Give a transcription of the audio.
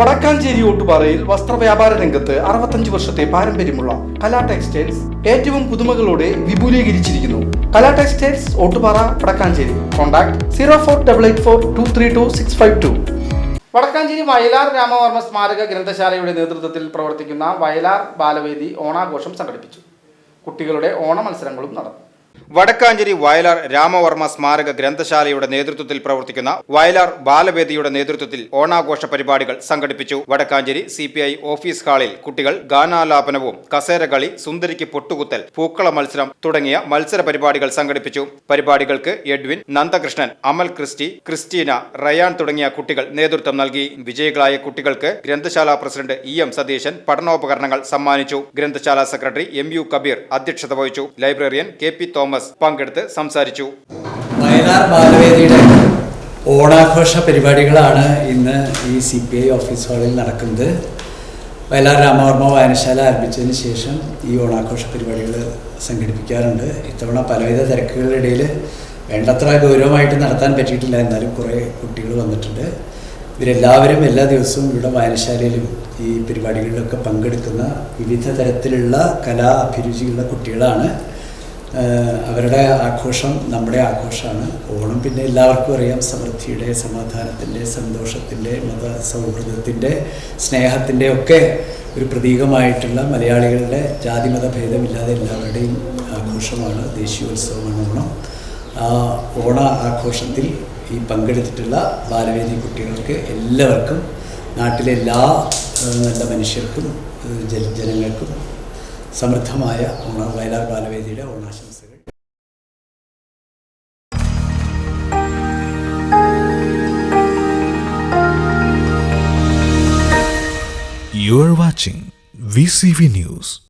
വടക്കാഞ്ചേരി ഓട്ടുപാറയിൽ വസ്ത്രവ്യാപാര രംഗത്ത് അറുപത്തഞ്ച് വർഷത്തെ പാരമ്പര്യമുള്ള കലാ ടെക്സ്റ്റൈൽസ് ഏറ്റവും പുതുമകളോടെ വിപുലീകരിച്ചിരിക്കുന്നു. Kala textiles Ottupara Vadakkanchery. Contact zero four double eight four two three two six five two. Vadakkanchery Vayalar Ramavarma സ്മാരക ഗ്രന്ഥശാലയുടെ നേതൃത്വത്തിൽ പ്രവർത്തിക്കുന്ന വയലാർ ബാലവേദി ഓണാഘോഷം സംഘടിപ്പിച്ചു. കുട്ടികളുടെ ഓണ മത്സരങ്ങളും നടന്നു. വടക്കാഞ്ചേരി വയലാർ രാമവർമ്മ സ്മാരക ഗ്രന്ഥശാലയുടെ നേതൃത്വത്തിൽ പ്രവർത്തിക്കുന്ന വയലാർ ബാലവേദിയുടെ നേതൃത്വത്തിൽ ഓണാഘോഷ പരിപാടികൾ സംഘടിപ്പിച്ചു. വടക്കാഞ്ചേരി സി ഓഫീസ് ഹാളിൽ കുട്ടികൾ ഗാനാലാപനവും കസേരകളി സുന്ദരിക്ക് പൊട്ടുകുത്തൽ പൂക്കള മത്സരം തുടങ്ങിയ മത്സര പരിപാടികൾ സംഘടിപ്പിച്ചു. പരിപാടികൾക്ക് Edwin Nandakrishnan Amal Christy Christina Ryan തുടങ്ങിയ കുട്ടികൾ നേതൃത്വം നൽകി. വിജയികളായ കുട്ടികൾക്ക് ഗ്രന്ഥശാല പ്രസിഡന്റ് ഇ എം സതീശൻ പഠനോപകരണങ്ങൾ സമ്മാനിച്ചു. ഗ്രന്ഥശാല സെക്രട്ടറി എം യു കബീർ അധ്യക്ഷത വഹിച്ചു. ലൈബ്രറിയൻ കെ പി തോമസ് പങ്കെടുത്ത് സംസാരിച്ചു. വയനാട് ബാലവേദിയുടെ ഓണാഘോഷ പരിപാടികളാണ് ഇന്ന് ഈ സി പി ഐ ഓഫീസ് ഹാളിൽ നടക്കുന്നത്. വയലാർ രാമവർമ്മ വായനശാല ആരംഭിച്ചതിന് ശേഷം ഈ ഓണാഘോഷ പരിപാടികൾ സംഘടിപ്പിക്കാറുണ്ട്. ഇത്തവണ പലവിധ തിരക്കുകളുടെ വേണ്ടത്ര ഗൗരവമായിട്ട് നടത്താൻ പറ്റിയിട്ടില്ല. എന്നാലും കുറേ കുട്ടികൾ വന്നിട്ടുണ്ട്. ഇവരെല്ലാവരും എല്ലാ ദിവസവും ഇവിടെ വായനശാലയിലും ഈ പരിപാടികളിലൊക്കെ പങ്കെടുക്കുന്ന വിവിധ തരത്തിലുള്ള കലാ അഭിരുചിയുള്ള കുട്ടികളാണ്. അവരുടെ ആഘോഷം നമ്മുടെ ആഘോഷമാണ്. ഓണം പിന്നെ എല്ലാവർക്കും അറിയാം. സമൃദ്ധിയുടെ സമാധാനത്തിന്റെ സന്തോഷത്തിന്റെ മത സൗഹൃദത്തിന്റെ സ്നേഹത്തിന്റെ ഒക്കെ ഒരു പ്രതീകമായിട്ടുള്ള മലയാളികളുടെ ജാതിമത ഭേദമില്ലാതെ എല്ലാവരുടെയും ആഘോഷമാണ്. ദേശീയോത്സവമാണ് ഓണം. ആ ഓണ ആഘോഷത്തിൽ ഈ പങ്കെടുത്തിട്ടുള്ള ബാലവേദി കുട്ടികൾക്ക് എല്ലാവർക്കും നാട്ടിലെ എല്ലാ നല്ല മനുഷ്യർക്കും ജനങ്ങൾക്കും സമൃദ്ധമായ വയലാർ ബാലവേദിയുടെ ഓണാശംസകൾ You are watching VCV News.